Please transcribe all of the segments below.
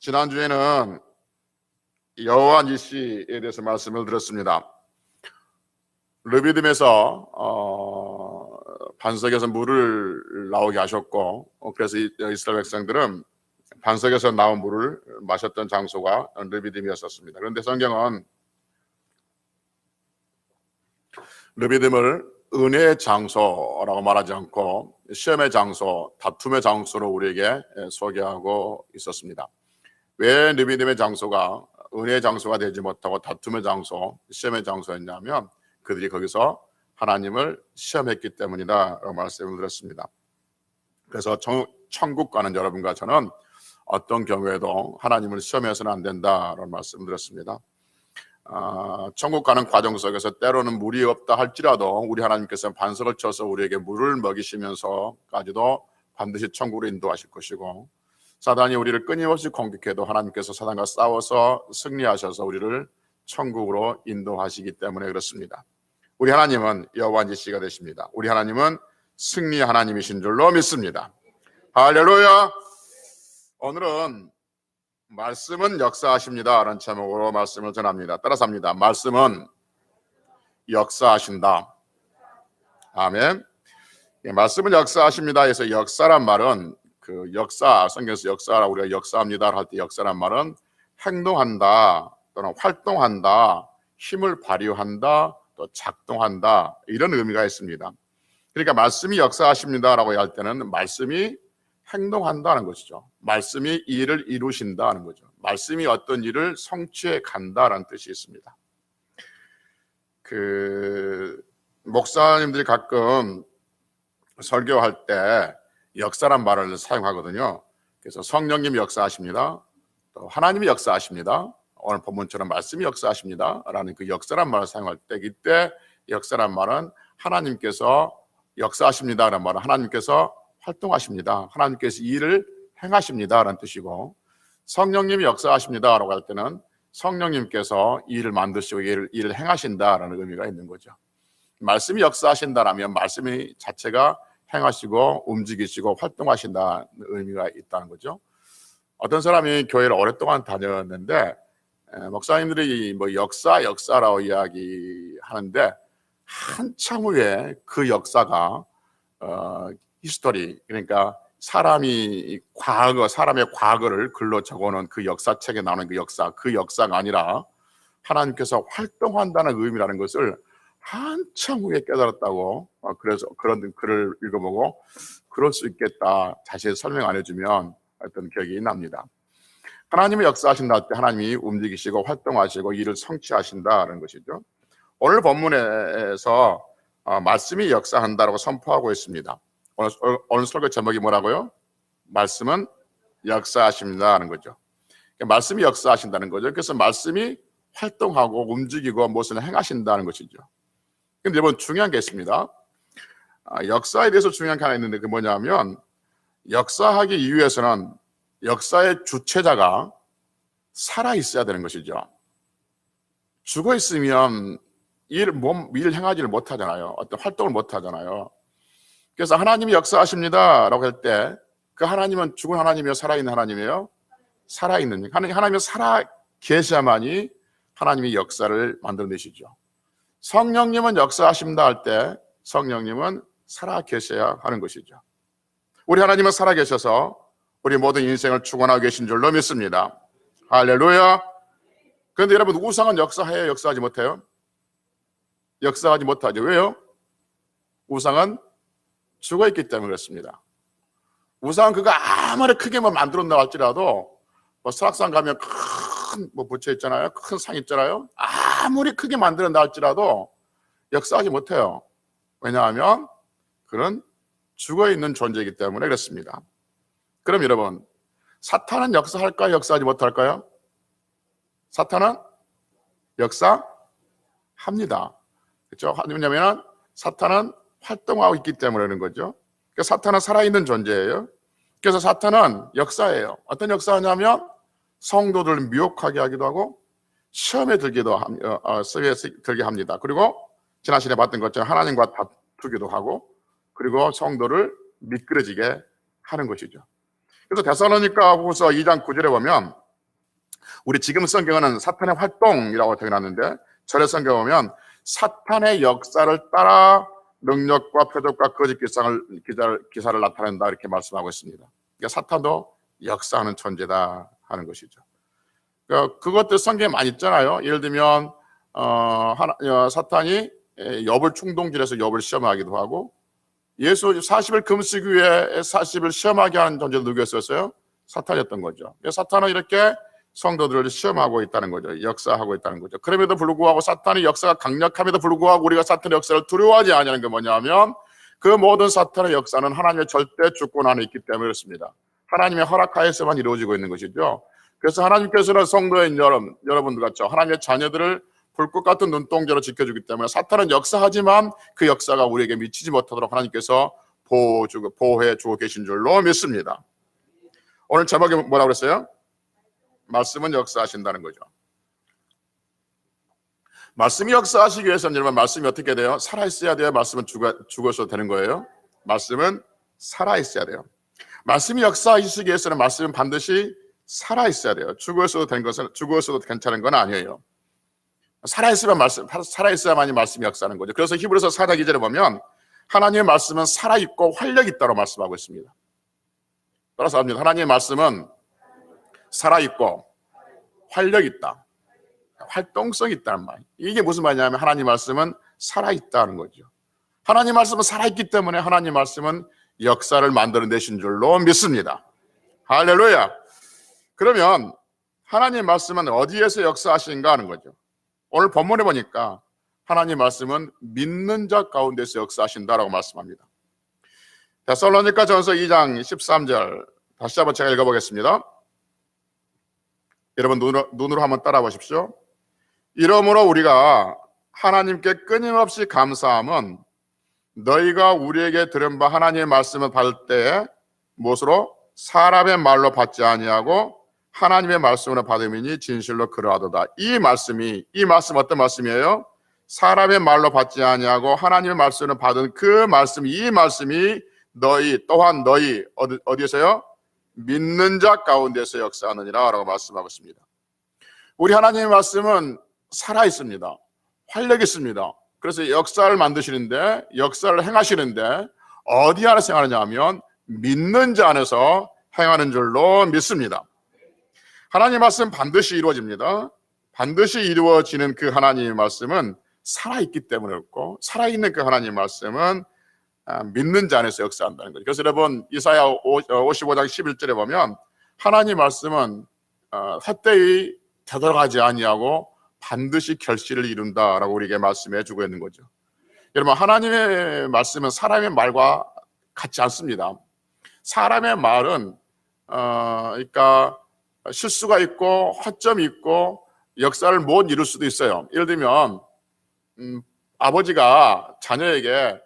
지난주에는 여호와 니시에 대해서 말씀을 드렸습니다. 르비딤에서 어, 반석에서 물을 나오게 하셨고 어, 그래서 이- 이스라엘 백성들은 반석에서 나온 물을 마셨던 장소가 르비딤이었었습니다. 그런데 성경은 르비딤을 은혜의 장소라고 말하지 않고 시험의 장소, 다툼의 장소로 우리에게 소개하고 있었습니다. 왜 르비딤의 장소가 은혜의 장소가 되지 못하고 다툼의 장소, 시험의 장소였냐면 그들이 거기서 하나님을 시험했기 때문이다 라고 말씀을 드렸습니다. 그래서 정- 천국 가는 여러분과 저는 어떤 경우에도 하나님을 시험해서는 안 된다라고 말씀을 드렸습니다. 아, 천국 가는 과정 속에서 때로는 물이 없다 할지라도 우리 하나님께서 반석을 쳐서 우리에게 물을 먹이시면서까지도 반드시 천국으로 인도하실 것이고 사단이 우리를 끊임없이 공격해도 하나님께서 사단과 싸워서 승리하셔서 우리를 천국으로 인도하시기 때문에 그렇습니다. 우리 하나님은 여호와니시가 되십니다. 우리 하나님은 승리 하나님이신 줄로 믿습니다. 할렐루야. 오늘은 말씀은 역사하십니다라는 제목으로 말씀을 전합니다. 따라서 합니다. 말씀은 역사하신다. 아멘. 예, 말씀은 역사하십니다. 해서 역사란 말은 그 역사 성경에서 역사라 우리가 역사합니다 할 때 역사란 말은 행동한다 또는 활동한다 힘을 발휘한다 또 작동한다 이런 의미가 있습니다. 그러니까 말씀이 역사하십니다라고 할 때는 말씀이 행동한다는 것이죠. 말씀이 일을 이루신다는 거죠. 말씀이 어떤 일을 성취해 간다라는 뜻이 있습니다. 그 목사님들이 가끔 설교할 때 역사란 말을 사용하거든요. 그래서 성령님 역사하십니다. 또 하나님이 역사하십니다. 오늘 본문처럼 말씀이 역사하십니다. 라는 그 역사란 말을 사용할 때 이때 역사란 말은 하나님께서 역사하십니다 라는 말은 하나님께서 활동하십니다. 하나님께서 일을 행하십니다 라는 뜻이고 성령님이 역사하십니다 라고 할 때는 성령님께서 일을 만드시고 일을, 일을 행하신다 라는 의미가 있는 거죠. 말씀이 역사하신다라면 말씀이 자체가 행하시고 움직이시고 활동하신다는 의미가 있다는 거죠. 어떤 사람이 교회를 오랫동안 다녔는데 에, 목사님들이 뭐 역사 역사라고 이야기하는데 한참 후에 그 역사가 어, 히스토리 그러니까 사람이 과거 사람의 과거를 글로 적어놓은 그 역사책에 나오는 그 역사 그 역사가 아니라 하나님께서 활동한다는 의미라는 것을 한참 후에 깨달았다고 어, 그래서 그런 글을 읽어보고 그럴 수 있겠다 자세히 설명 안 해주면 어떤 기억이 납니다. 하나님의 역사하신다 할때 하나님이 움직이시고 활동하시고 일을 성취하신다는 것이죠. 오늘 본문에서 어, 말씀이 역사한다라고 선포하고 있습니다. 오늘, 오늘 설교 제목이 뭐라고요? 말씀은 역사하십니다는 거죠. 그러니까 말씀이 역사하신다는 거죠. 그래서 말씀이 활동하고 움직이고 무엇을 행하신다는 것이죠. 근데 여러분 중요한 게 있습니다. 아, 역사에 대해서 중요한 게 하나 있는데 그 뭐냐면 역사하기 위해서는 역사의 주체자가 살아 있어야 되는 것이죠. 죽어 있으면 일, 몸, 일을 행하지를 못하잖아요. 어떤 활동을 못하잖아요. 그래서 하나님이 역사하십니다 라고 할 때 그 하나님은 죽은 하나님이요 살아있는 하나님이에요 살아있는 하나님 하나님은 살아 계셔야만이 하나님이 역사를 만들어내시죠. 성령님은 역사하십니다 할 때 성령님은 살아 계셔야 하는 것이죠. 우리 하나님은 살아 계셔서 우리 모든 인생을 축원하고 계신 줄로 믿습니다. 할렐루야. 그런데 여러분 우상은 역사해요, 역사하지 못해요? 역사하지 못하죠. 왜요? 우상은 죽어 있기 때문에 그렇습니다. 우상은 그가 아무리 크게 뭐 만들었다 할지라도 뭐 설악산 가면 큰 뭐 부처 있잖아요. 큰 상 있잖아요. 아 무리 크게 만들었다 할지라도 역사하지 못해요. 왜냐하면 그는 죽어 있는 존재이기 때문에 그렇습니다. 그럼 여러분, 사탄은 역사할까요? 역사하지 못할까요? 사탄은 역사합니다. 그렇죠? 왜냐하면 사탄은 활동하고 있기 때문에 그런 거죠. 그러니까 사탄은 살아있는 존재예요. 그래서 사탄은 역사예요. 어떤 역사냐면 성도들을 미혹하게 하기도 하고 시험에 들기도 함, 어, 어, 시험에 들게 합니다. 그리고 지난 시간에 봤던 것처럼 하나님과 다투기도 하고 그리고 성도를 미끄러지게 하는 것이죠. 그래서 데살로니가 후서 2장 9절에 보면 우리 지금 성경은 사탄의 활동이라고 적어놨는데 절의 성경 보면 사탄의 역사를 따라 능력과 표적과 거짓 기사를, 기사를, 기사를 나타낸다 이렇게 말씀하고 있습니다. 그러니까 사탄도 역사하는 존재다 하는 것이죠. 그러니까 그것들 성경에 많이 있잖아요. 예를 들면 어, 어, 사탄이 엽을 충동질해서 엽을 시험하기도 하고 예수 40일 금식 후에 40일 시험하게 하는 존재도 누구였었어요? 사탄이었던 거죠. 사탄은 이렇게 성도들을 시험하고 있다는 거죠. 역사하고 있다는 거죠. 그럼에도 불구하고 사탄의 역사가 강력함에도 불구하고 우리가 사탄의 역사를 두려워하지 않냐는 게 뭐냐면 그 모든 사탄의 역사는 하나님의 절대 주권 안에 있기 때문에 그렇습니다. 하나님의 허락하에서만 이루어지고 있는 것이죠. 그래서 하나님께서는 성도인 여러분, 여러분들 같죠. 하나님의 자녀들을 불꽃 같은 눈동자로 지켜주기 때문에 사탄은 역사하지만 그 역사가 우리에게 미치지 못하도록 하나님께서 보호 주고 보호해 주고 계신 줄로 믿습니다. 오늘 제목이 뭐라고 그랬어요? 말씀은 역사하신다는 거죠. 말씀이 역사하시기 위해서는 여러분 말씀이 어떻게 돼요? 살아 있어야 돼요? 말씀은 죽어, 죽어서 되는 거예요? 말씀은 살아 있어야 돼요. 말씀이 역사하시기 위해서는 말씀은 반드시 살아 있어야 돼요. 죽어서도 된 것은, 죽어서도 괜찮은 건 아니에요. 살아있으면 말씀, 살아 있어야만이 말씀이 역사하는 거죠. 그래서 히브리서 4장 2절에 보면 하나님의 말씀은 살아 있고 활력 있다고 말씀하고 있습니다. 따라서 합니다. 하나님의 말씀은 살아 있고 활력 있다. 활동성 있다는 말. 이게 무슨 말이냐면 하나님 말씀은 살아 있다는 거죠. 하나님 말씀은 살아 있기 때문에 하나님 말씀은 역사를 만들어내신 줄로 믿습니다. 할렐루야. 그러면 하나님 말씀은 어디에서 역사하시는가 하는 거죠. 오늘 본문에 보니까 하나님 말씀은 믿는 자 가운데서 역사하신다라고 말씀합니다. 데살로니가 전서 2장 13절 다시 한번 제가 읽어보겠습니다. 여러분 눈으로, 눈으로 한번 따라 보십시오. 이러므로 우리가 하나님께 끊임없이 감사함은 너희가 우리에게 들은 바 하나님의 말씀을 받을 때에 무엇으로 사람의 말로 받지 아니하고 하나님의 말씀으로 받음이니 진실로 그러하도다. 이 말씀이 이 말씀 어떤 말씀이에요? 사람의 말로 받지 아니하고 하나님의 말씀을 받은 그 말씀 이 말씀이 너희 또한 너희 어디, 어디에서요? 믿는 자 가운데서 역사하느니라 라고 말씀하고 있습니다. 우리 하나님의 말씀은 살아 있습니다. 활력 있습니다. 그래서 역사를 만드시는데 역사를 행하시는데 어디 안에서 행하느냐 하면 믿는 자 안에서 행하는 줄로 믿습니다. 하나님 말씀 반드시 이루어집니다. 반드시 이루어지는 그 하나님의 말씀은 살아있기 때문에 그렇고 살아있는 그 하나님의 말씀은 아, 믿는 자 안에서 역사한다는 거죠. 그래서 여러분 이사야 55장 어, 11절에 보면 하나님 말씀은 어, 헛되이 되돌아가지 아니하고 반드시 결실을 이룬다라고 우리에게 말씀해 주고 있는 거죠. 여러분 하나님의 말씀은 사람의 말과 같지 않습니다. 사람의 말은 어 그러니까 실수가 있고 허점이 있고 역사를 못 이룰 수도 있어요. 예를 들면 음, 아버지가 자녀에게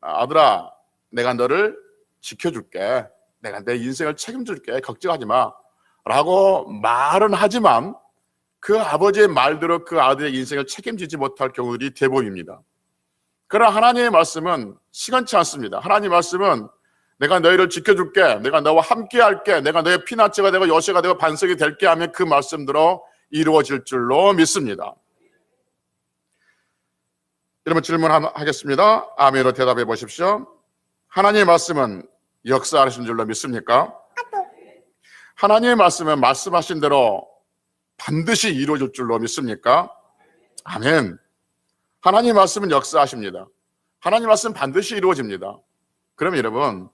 아들아 내가 너를 지켜줄게. 내가 내 인생을 책임질게. 걱정하지 마. 라고 말은 하지만 그 아버지의 말대로 그 아들의 인생을 책임지지 못할 경우들이 대부분입니다. 그러나 하나님의 말씀은 시간치 않습니다. 하나님의 말씀은 내가 너희를 지켜줄게. 내가 너와 함께 할게. 내가 너의 피난처가 되고 여시가 되고 반석이 될게 하면 그 말씀대로 이루어질 줄로 믿습니다. 여러분 질문하겠습니다. 아멘으로 대답해 보십시오. 하나님의 말씀은 역사하신 줄로 믿습니까? 하나님의 말씀은 말씀하신 대로 반드시 이루어질 줄로 믿습니까? 아멘. 하나님 말씀은 역사하십니다. 하나님 말씀 반드시 이루어집니다. 그럼 여러분,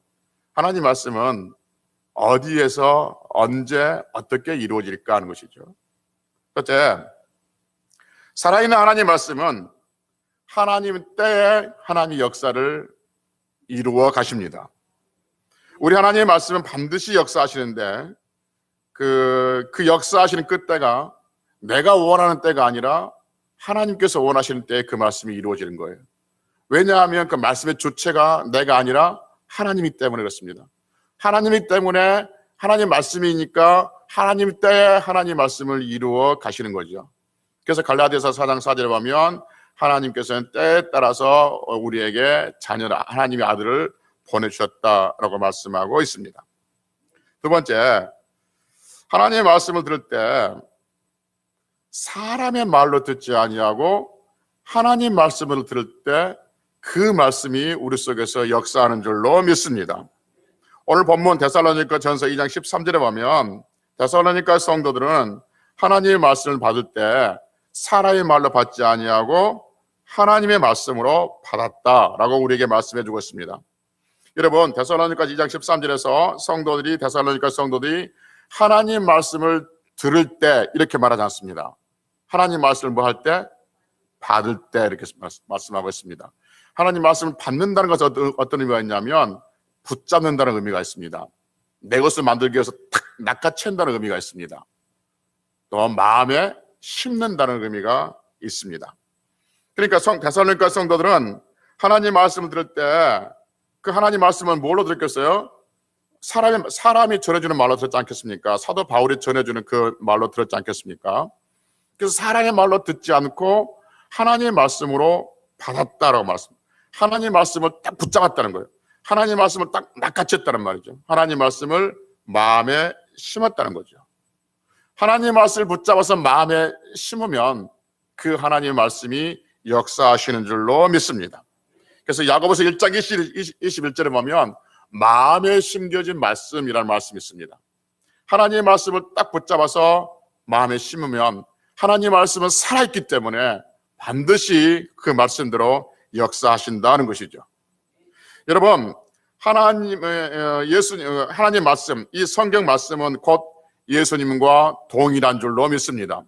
하나님 말씀은 어디에서 언제 어떻게 이루어질까 하는 것이죠. 첫째, 살아있는 하나님 말씀은 하나님 때에 하나님 역사를 이루어 가십니다. 우리 하나님의 말씀은 반드시 역사하시는데 그, 그 역사하시는 끝때가 내가 원하는 때가 아니라 하나님께서 원하시는 때에 그 말씀이 이루어지는 거예요. 왜냐하면 그 말씀의 주체가 내가 아니라 하나님이 때문에 그렇습니다. 하나님이 때문에 하나님 말씀이니까 하나님 때에 하나님 말씀을 이루어 가시는 거죠. 그래서 갈라디아서 4장 4절에 보면 하나님께서는 때에 따라서 우리에게 자녀 하나님의 아들을 보내주셨다라고 말씀하고 있습니다. 두 번째, 하나님의 말씀을 들을 때 사람의 말로 듣지 아니하고 하나님 말씀을 들을 때 그 말씀이 우리 속에서 역사하는 줄로 믿습니다. 오늘 본문 데살로니가 전서 2장 13절에 보면 데살로니가 성도들은 하나님의 말씀을 받을 때 사람의 말로 받지 아니하고 하나님의 말씀으로 받았다라고 우리에게 말씀해 주고 있습니다. 여러분 데살로니가 2장 13절에서 성도들이 데살로니가 성도들이 하나님 말씀을 들을 때 이렇게 말하지 않습니다. 하나님 말씀을 뭐 할 때? 받을 때 이렇게 말씀하고 있습니다. 하나님 말씀을 받는다는 것은 어떤, 어떤 의미가 있냐면 붙잡는다는 의미가 있습니다. 내 것을 만들기 위해서 탁 낚아챈다는 의미가 있습니다. 또 마음에 심는다는 의미가 있습니다. 그러니까 성 데살로니가 성도들은 하나님 말씀을 들을 때 그 하나님 말씀은 뭘로 들었겠어요? 사람이 사람이 전해주는 말로 들었지 않겠습니까? 사도 바울이 전해주는 그 말로 들었지 않겠습니까? 그래서 사람의 말로 듣지 않고 하나님의 말씀으로 받았다라고 말씀. 하나님 말씀을 딱 붙잡았다는 거예요. 하나님 말씀을 딱 낚아챘다는 말이죠. 하나님 말씀을 마음에 심었다는 거죠. 하나님 말씀을 붙잡아서 마음에 심으면 그 하나님 말씀이 역사하시는 줄로 믿습니다. 그래서 야고보서 1장 20, 21절에 보면 마음에 심겨진 말씀이라는 말씀이 있습니다. 하나님의 말씀을 딱 붙잡아서 마음에 심으면 하나님 말씀은 살아있기 때문에 반드시 그 말씀대로 역사하신다는 것이죠. 여러분, 하나님의 예수 하나님 말씀, 이 성경 말씀은 곧 예수님과 동일한 줄로 믿습니다.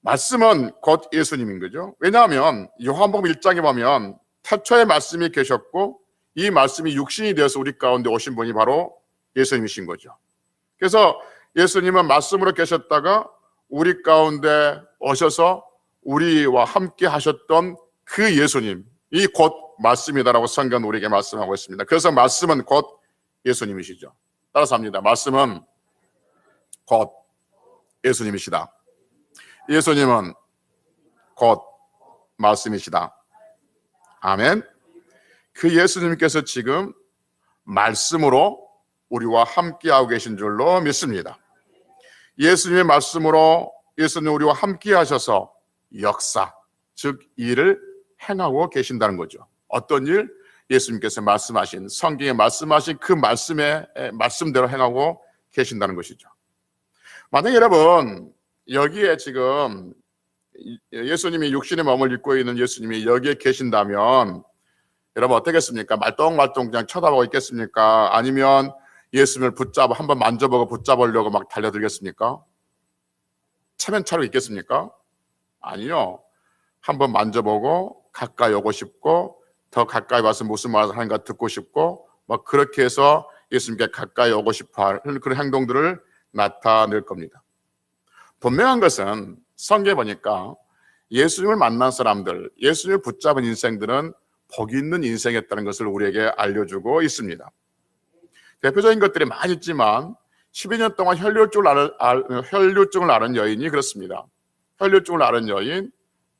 말씀은 곧 예수님인 거죠. 왜냐하면 요한복음 1장에 보면 태초에 말씀이 계셨고 이 말씀이 육신이 되어서 우리 가운데 오신 분이 바로 예수님이신 거죠. 그래서 예수님은 말씀으로 계셨다가 우리 가운데 오셔서 우리와 함께 하셨던 그 예수님 이 곧 말씀이다라고 성경 우리에게 말씀하고 있습니다. 그래서 말씀은 곧 예수님이시죠. 따라서 합니다. 말씀은 곧 예수님이시다. 예수님은 곧 말씀이시다. 아멘. 그 예수님께서 지금 말씀으로 우리와 함께하고 계신 줄로 믿습니다. 예수님의 말씀으로 예수님 우리와 함께 하셔서 역사, 즉 일을 행하고 계신다는 거죠. 어떤 일? 예수님께서 말씀하신 성경에 말씀하신 그 말씀의 말씀대로 행하고 계신다는 것이죠. 만약 여러분 여기에 지금 예수님이 육신의 몸을 입고 있는 예수님이 여기에 계신다면 여러분 어떻겠습니까? 말똥말똥 그냥 쳐다보고 있겠습니까? 아니면 예수님을 붙잡아 한번 만져보고 붙잡으려고 막 달려들겠습니까? 체면차로 있겠습니까? 아니요. 한번 만져보고 가까이 오고 싶고 더 가까이 와서 무슨 말을 하는가 듣고 싶고 막 그렇게 해서 예수님께 가까이 오고 싶어 하는 그런 행동들을 나타낼 겁니다. 분명한 것은 성경에 보니까 예수님을 만난 사람들, 예수님을 붙잡은 인생들은 복 있는 인생이었다는 것을 우리에게 알려주고 있습니다. 대표적인 것들이 많이 있지만 12년 동안 혈류증을 앓은, 혈류증을 앓은 여인이 그렇습니다. 혈류증을 앓은 여인,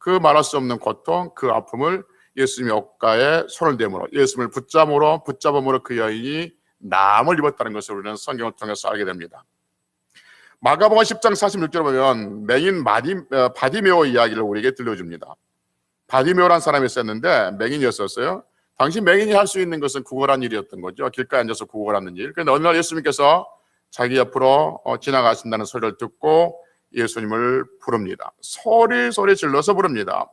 그 말할 수 없는 고통, 그 아픔을 예수님의 옷가에 손을 대므로 예수님을 붙잡으로 붙잡음으로 그 여인이 남을 입었다는 것을 우리는 성경을 통해서 알게 됩니다. 마가복음 10장 46절에 보면 맹인 마디, 어, 바디메오 이야기를 우리에게 들려줍니다. 바디메오란 사람이 있었는데 맹인이었었어요. 당시 맹인이 할 수 있는 것은 구걸한 일이었던 거죠. 길가에 앉아서 구걸하는 일. 그런데 어느 날 예수님께서 자기 옆으로 어, 지나가신다는 소리를 듣고 예수님을 부릅니다. 소리 소리 질러서 부릅니다.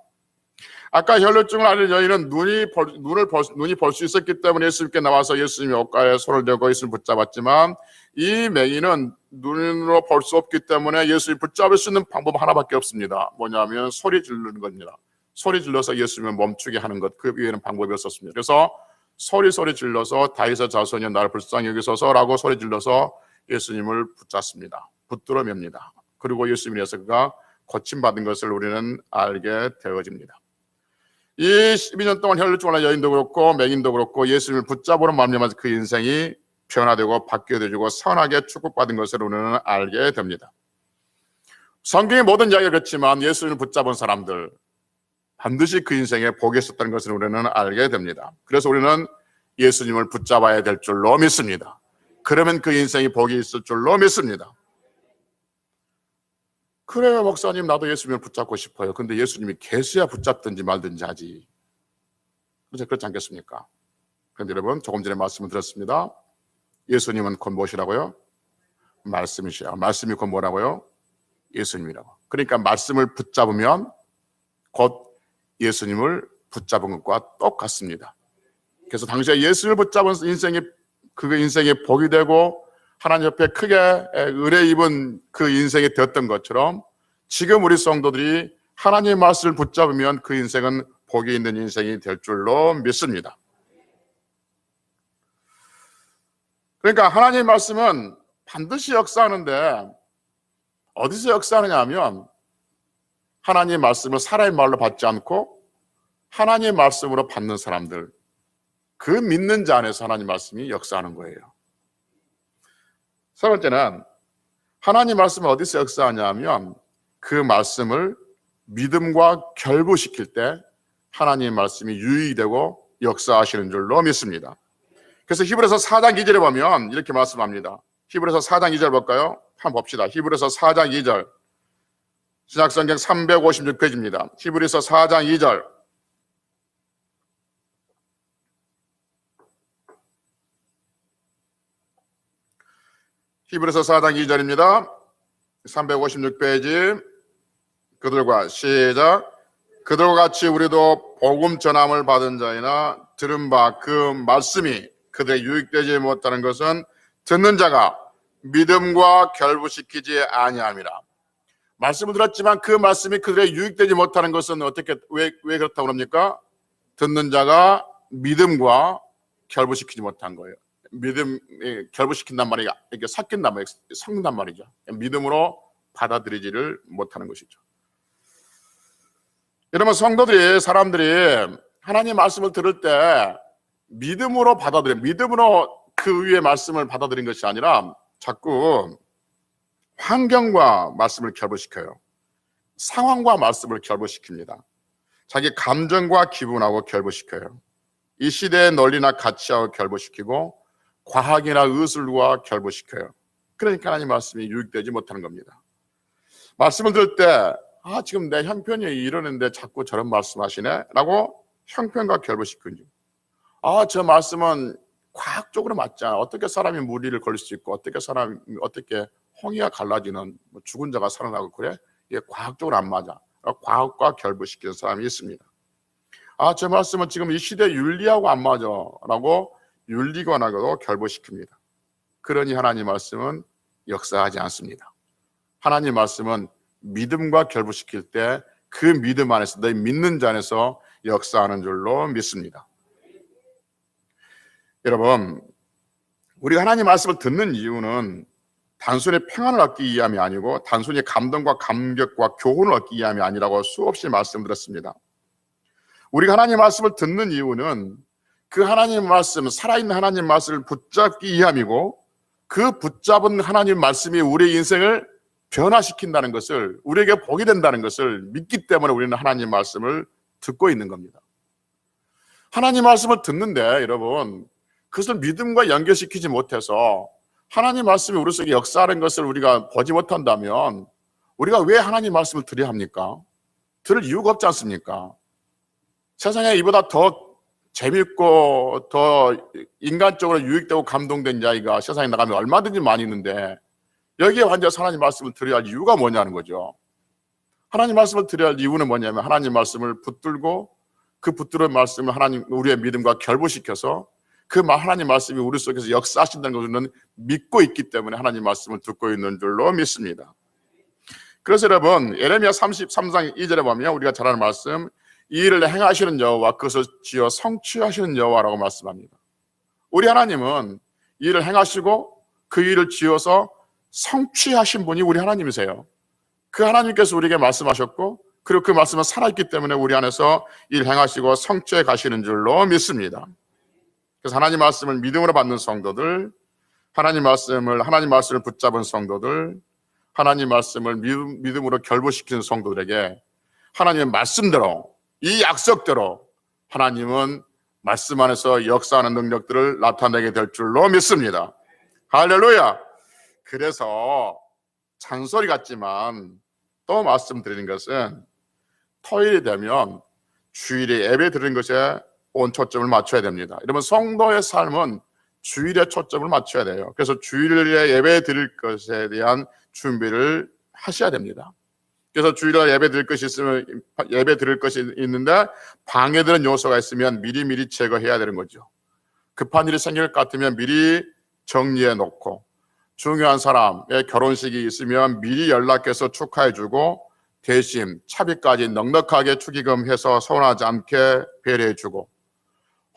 아까 혈류증을 앓는 여인은 눈이 벌, 눈을 벌, 눈이 벌 수 있었기 때문에 예수님께 나와서 예수님의 옷가에 손을 대고 예수님 붙잡았지만 이 맹인은 눈으로 볼수 없기 때문에 예수님 붙잡을 수 있는 방법 하나밖에 없습니다. 뭐냐면 소리 지르는 겁니다. 소리 질러서 예수님을 멈추게 하는 것. 그 외에는 방법이 없었습니다. 그래서 소리 소리 질러서 다윗의 자손이 나를 불쌍히 여기소서라고 소리 질러서 예수님을 붙잡습니다. 붙들어 맵니다. 그리고 예수님에서 그가 고침받은 것을 우리는 알게 되어집니다. 이 12년 동안 혈류증을 여인도 그렇고 맹인도 그렇고 예수님을 붙잡으러 말미암아서 그 인생이 변화되고 바뀌어지고 선하게 축복받은 것을 우리는 알게 됩니다. 성경의 모든 이야기가 그렇지만 예수님을 붙잡은 사람들 반드시 그 인생에 복이 있었다는 것을 우리는 알게 됩니다. 그래서 우리는 예수님을 붙잡아야 될 줄로 믿습니다. 그러면 그 인생이 복이 있을 줄로 믿습니다. 그래요, 목사님. 나도 예수님을 붙잡고 싶어요. 근데 예수님이 개수야 붙잡든지 말든지 하지. 그렇지, 그렇지 않겠습니까? 그런데 여러분, 조금 전에 말씀을 드렸습니다. 예수님은 곧 무엇이라고요? 말씀이시라. 말씀이 곧 뭐라고요? 예수님이라고. 그러니까 말씀을 붙잡으면 곧 예수님을 붙잡은 것과 똑같습니다. 그래서 당시에 예수를 붙잡은 인생이 그 인생의 복이 되고 하나님 옆에 크게 의뢰 입은 그 인생이 되었던 것처럼 지금 우리 성도들이 하나님의 말씀을 붙잡으면 그 인생은 복이 있는 인생이 될 줄로 믿습니다. 그러니까 하나님의 말씀은 반드시 역사하는데 어디서 역사하느냐 하면 하나님의 말씀을 사람의 말로 받지 않고 하나님의 말씀으로 받는 사람들 그 믿는 자 안에서 하나님 말씀이 역사하는 거예요. 세 번째는 하나님 말씀을 어디서 역사하냐 하면 그 말씀을 믿음과 결부시킬 때 하나님 말씀이 유익이 되고 역사하시는 줄로 믿습니다. 그래서 히브리서 4장 2절에 보면 이렇게 말씀합니다. 히브리서 4장 2절 볼까요? 한번 봅시다. 히브리서 4장 2절. 신약성경 356페이지입니다. 히브리서 4장 2절. 히브리서 4장 2절입니다. 356페이지. 그들과 시작. 그들과 같이 우리도 복음 전함을 받은 자이나 들은 바 그 말씀이 그들의 유익되지 못하는 것은 듣는 자가 믿음과 결부시키지 아니함이라. 말씀을 들었지만 그 말씀이 그들의 유익되지 못하는 것은 어떻게 왜, 왜 그렇다고 합니까? 듣는 자가 믿음과 결부시키지 못한 거예요. 믿음 결부시킨단 말이 이게 섞인단 말이 섞는단 말이죠. 믿음으로 받아들이지를 못하는 것이죠. 여러분 성도들이 사람들이 하나님 말씀을 들을 때 믿음으로 받아들여 믿음으로 그 위에 말씀을 받아들인 것이 아니라 자꾸 환경과 말씀을 결부시켜요. 상황과 말씀을 결부시킵니다. 자기 감정과 기분하고 결부시켜요. 이 시대의 논리나 가치하고 결부시키고 과학이나 의술과 결부시켜요. 그러니까 하나님 말씀이 유익되지 못하는 겁니다. 말씀을 들을 때, 아, 지금 내 형편이 이러는데 자꾸 저런 말씀하시네? 라고 형편과 결부시키죠. 아, 저 말씀은 과학적으로 맞지 않아. 어떻게 사람이 무리를 걸릴 수 있고, 어떻게 사람이, 어떻게 홍이가 갈라지는 뭐 죽은 자가 살아나고 그래? 이게 과학적으로 안 맞아. 과학과 결부시키는 사람이 있습니다. 아, 저 말씀은 지금 이 시대 윤리하고 안 맞아. 라고 윤리관하고도 결부시킵니다. 그러니 하나님 말씀은 역사하지 않습니다. 하나님 말씀은 믿음과 결부시킬 때 그 믿음 안에서 내 믿는 자 안에서 역사하는 줄로 믿습니다. 여러분, 우리가 하나님 말씀을 듣는 이유는 단순히 평안을 얻기 위함이 아니고 단순히 감동과 감격과 교훈을 얻기 위함이 아니라고 수없이 말씀드렸습니다. 우리가 하나님 말씀을 듣는 이유는 그 하나님 말씀, 살아있는 하나님 말씀을 붙잡기 위함이고 그 붙잡은 하나님 말씀이 우리 인생을 변화시킨다는 것을 우리에게 보게 된다는 것을 믿기 때문에 우리는 하나님 말씀을 듣고 있는 겁니다. 하나님 말씀을 듣는데 여러분 그것을 믿음과 연결시키지 못해서 하나님 말씀이 우리 속에 역사하는 것을 우리가 보지 못한다면 우리가 왜 하나님 말씀을 들어야 합니까? 들을 이유가 없지 않습니까? 세상에 이보다 더 재밌고 더 인간적으로 유익되고 감동된 자이가 세상에 나가면 얼마든지 많이 있는데 여기에 앉아서 하나님 말씀을 들어야 할 이유가 뭐냐는 거죠. 하나님 말씀을 들어야 할 이유는 뭐냐면 하나님 말씀을 붙들고 그 붙들은 말씀을 하나님 우리의 믿음과 결부시켜서 그 하나님 말씀이 우리 속에서 역사하신다는 것을 믿고 있기 때문에 하나님 말씀을 듣고 있는 줄로 믿습니다. 그래서 여러분 예레미야 33장 2절에 보면 우리가 잘 아는 말씀 이 일을 행하시는 여호와 그것을 지어 성취하시는 여호와라고 말씀합니다. 우리 하나님은 이 일을 행하시고 그 일을 지어서 성취하신 분이 우리 하나님이세요. 그 하나님께서 우리에게 말씀하셨고 그리고 그 말씀은 살아있기 때문에 우리 안에서 일 행하시고 성취해 가시는 줄로 믿습니다. 그래서 하나님 말씀을 믿음으로 받는 성도들, 하나님 말씀을 하나님 말씀을 붙잡은 성도들, 하나님 말씀을 믿음, 으로 결부시키는 성도들에게 하나님의 말씀대로 이 약속대로 하나님은 말씀 안에서 역사하는 능력들을 나타내게 될 줄로 믿습니다. 할렐루야. 그래서 잔소리 같지만 또 말씀드리는 것은 토요일이 되면 주일에 예배 드리는 것에 온 초점을 맞춰야 됩니다. 이러면 성도의 삶은 주일에 초점을 맞춰야 돼요. 그래서 주일에 예배 드릴 것에 대한 준비를 하셔야 됩니다. 그래서 주일에 예배 드릴 것이 있으면 예배 드릴 것이 있는데 방해되는 요소가 있으면 미리 미리 제거해야 되는 거죠. 급한 일이 생길 것 같으면 미리 정리해 놓고 중요한 사람의 결혼식이 있으면 미리 연락해서 축하해 주고 대신 차비까지 넉넉하게 축의금해서 서운하지 않게 배려해 주고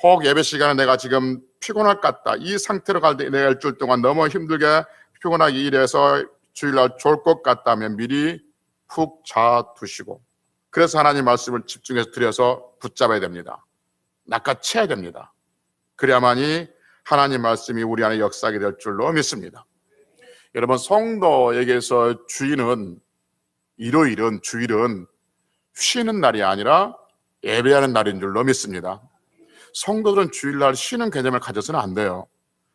혹 예배 시간에 내가 지금 피곤할 것 같다 이 상태로 갈 때 내가 일주일 동안 너무 힘들게 피곤하게 일해서 주일날 좋을 것 같다면 미리 푹 자두시고 그래서 하나님 말씀을 집중해서 드려서 붙잡아야 됩니다. 낚아채야 됩니다. 그래야만이 하나님 말씀이 우리 안에 역사하게 될 줄로 믿습니다. 여러분 성도에게서 주일은 일요일은 주일은 쉬는 날이 아니라 예배하는 날인 줄로 믿습니다. 성도들은 주일날 쉬는 개념을 가져서는 안 돼요.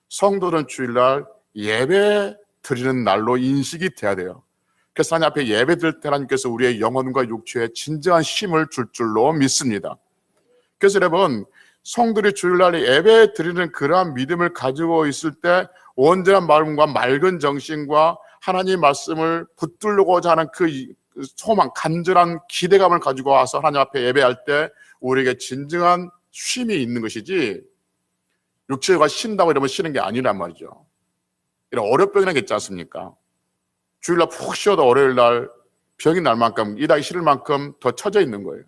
성도들은 주일날 예배 드리는 날로 인식이 돼야 돼요. 그래서 하나님 앞에 예배 드릴 때 하나님께서 우리의 영혼과 육체에 진정한 힘을 줄 줄로 믿습니다. 그래서 여러분 성들이 주일날 예배 드리는 그러한 믿음을 가지고 있을 때 온전한 마음과 맑은 정신과 하나님 말씀을 붙들고자 하는 그 소망, 간절한 기대감을 가지고 와서 하나님 앞에 예배할 때 우리에게 진정한 쉼이 있는 것이지 육체가 쉰다고 이러면 쉬는 게 아니란 말이죠. 이런 어렵병이나 있지 않습니까? 주일날 푹 쉬어도 월요일 날 병이 날 만큼 일하기 싫을 만큼 더 처져 있는 거예요.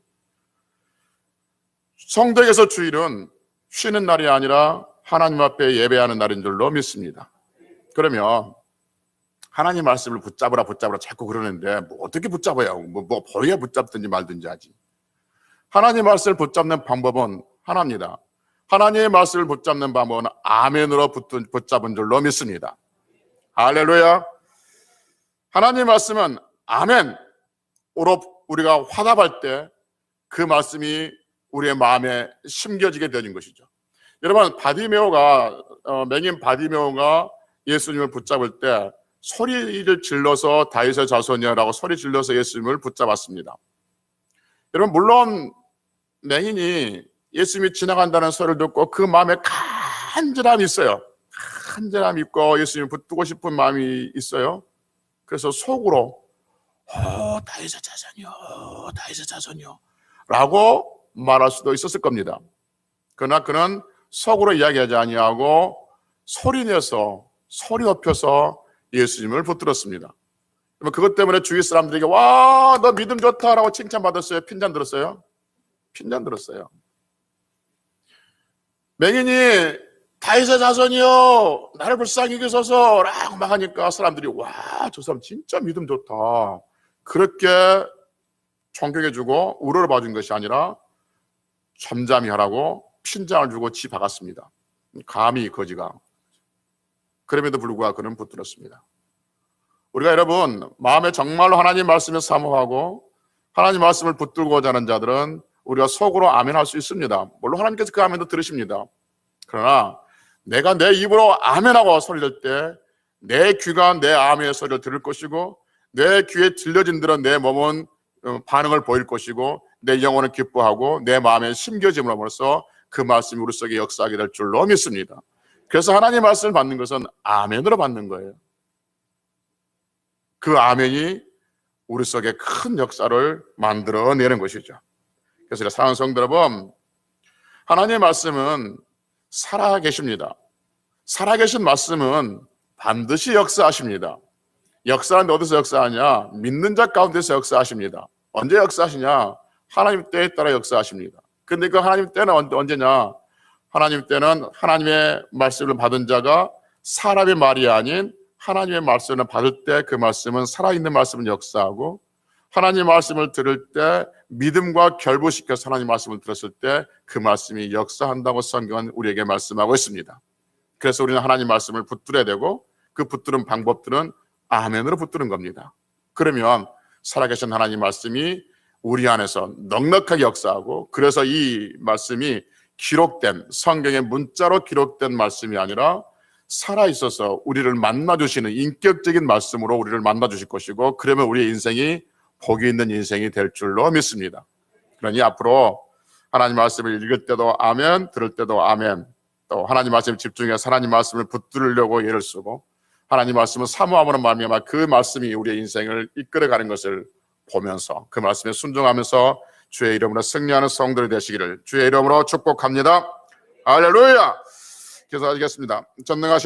성도에게서 주일은 쉬는 날이 아니라 하나님 앞에 예배하는 날인 줄로 믿습니다. 그러면 하나님 말씀을 붙잡으라 붙잡으라 자꾸 그러는데 뭐 어떻게 붙잡아요? 뭐, 뭐 보여야 붙잡든지 말든지 하지. 하나님 말씀을 붙잡는 방법은 하나입니다. 하나님의 말씀을 붙잡는 방법은 아멘으로 붙잡은 줄로 믿습니다. 할렐루야. 하나님 말씀은 아멘으로 우리가 화답할 때 그 말씀이 우리의 마음에 심겨지게 되는 것이죠. 여러분 바디메오가 어, 맹인 바디메오가 예수님을 붙잡을 때 소리를 질러서 다윗의 자손이라고 소리 질러서 예수님을 붙잡았습니다. 여러분 물론 맹인이 예수님이 지나간다는 소리를 듣고 그 마음에 간절함이 있어요. 간절함이 있고 예수님 붙들고 싶은 마음이 있어요. 그래서 속으로 어, 다윗의 자손이요, 다윗의 자손이요 라고 말할 수도 있었을 겁니다. 그러나 그는 속으로 이야기하지 아니하고 소리내서 소리 높여서 예수님을 붙들었습니다. 그것 때문에 주위 사람들에게 와, 너 믿음 좋다라고 칭찬받았어요. 핀잔 들었어요? 핀잔 들었어요. 맹인이 다윗의 자손이요 나를 불쌍히 여기소서 라고 막 하니까 사람들이 와 저 사람 진짜 믿음 좋다. 그렇게 존경해주고 우러러 봐준 것이 아니라 잠잠히 하라고 핀장을 주고 지 박았습니다. 감히 거지가. 그럼에도 불구하고 그는 붙들었습니다. 우리가 여러분 마음에 정말로 하나님 말씀을 사모하고 하나님 말씀을 붙들고자 하는 자들은 우리가 속으로 아멘할 수 있습니다. 물론 하나님께서 그 아멘도 들으십니다. 그러나 내가 내 입으로 아멘하고 소리를 때 내 귀가 내 아멘의 소리를 들을 것이고 내 귀에 들려진 대로 내 몸은 어, 반응을 보일 것이고 내 영혼은 기뻐하고 내 마음에 심겨짐으로써 그 말씀이 우리 속에 역사하게 될 줄로 믿습니다. 그래서 하나님 말씀을 받는 것은 아멘으로 받는 거예요. 그 아멘이 우리 속에 큰 역사를 만들어내는 것이죠. 그래서 사랑하는 성도 여러분, 하나님의 말씀은 살아 계십니다. 살아 계신 말씀은 반드시 역사하십니다. 역사는 어디서 역사하냐? 믿는 자 가운데서 역사하십니다. 언제 역사하시냐? 하나님 때에 따라 역사하십니다. 근데 그 하나님 때는 언제냐? 하나님 때는 하나님의 말씀을 받은 자가 사람의 말이 아닌 하나님의 말씀을 받을 때 그 말씀은 살아있는 말씀을 역사하고 하나님 말씀을 들을 때 믿음과 결부시켜서 하나님 말씀을 들었을 때 그 말씀이 역사한다고 성경은 우리에게 말씀하고 있습니다. 그래서 우리는 하나님 말씀을 붙들어야 되고 그 붙드는 방법들은 아멘으로 붙드는 겁니다. 그러면 살아계신 하나님 말씀이 우리 안에서 넉넉하게 역사하고 그래서 이 말씀이 기록된 성경의 문자로 기록된 말씀이 아니라 살아 있어서 우리를 만나 주시는 인격적인 말씀으로 우리를 만나 주실 것이고 그러면 우리의 인생이 복이 있는 인생이 될 줄로 믿습니다. 그러니 앞으로 하나님 말씀을 읽을 때도 아멘, 들을 때도 아멘, 또 하나님 말씀에 집중해서 하나님 말씀을 붙들으려고 애를 쓰고 하나님 말씀을 사모함으로 말미암아 그 말씀이 우리의 인생을 이끌어가는 것을 보면서 그 말씀에 순종하면서 주의 이름으로 승리하는 성들이 되시기를 주의 이름으로 축복합니다. 할렐루야. 기도하겠습니다. 전능하신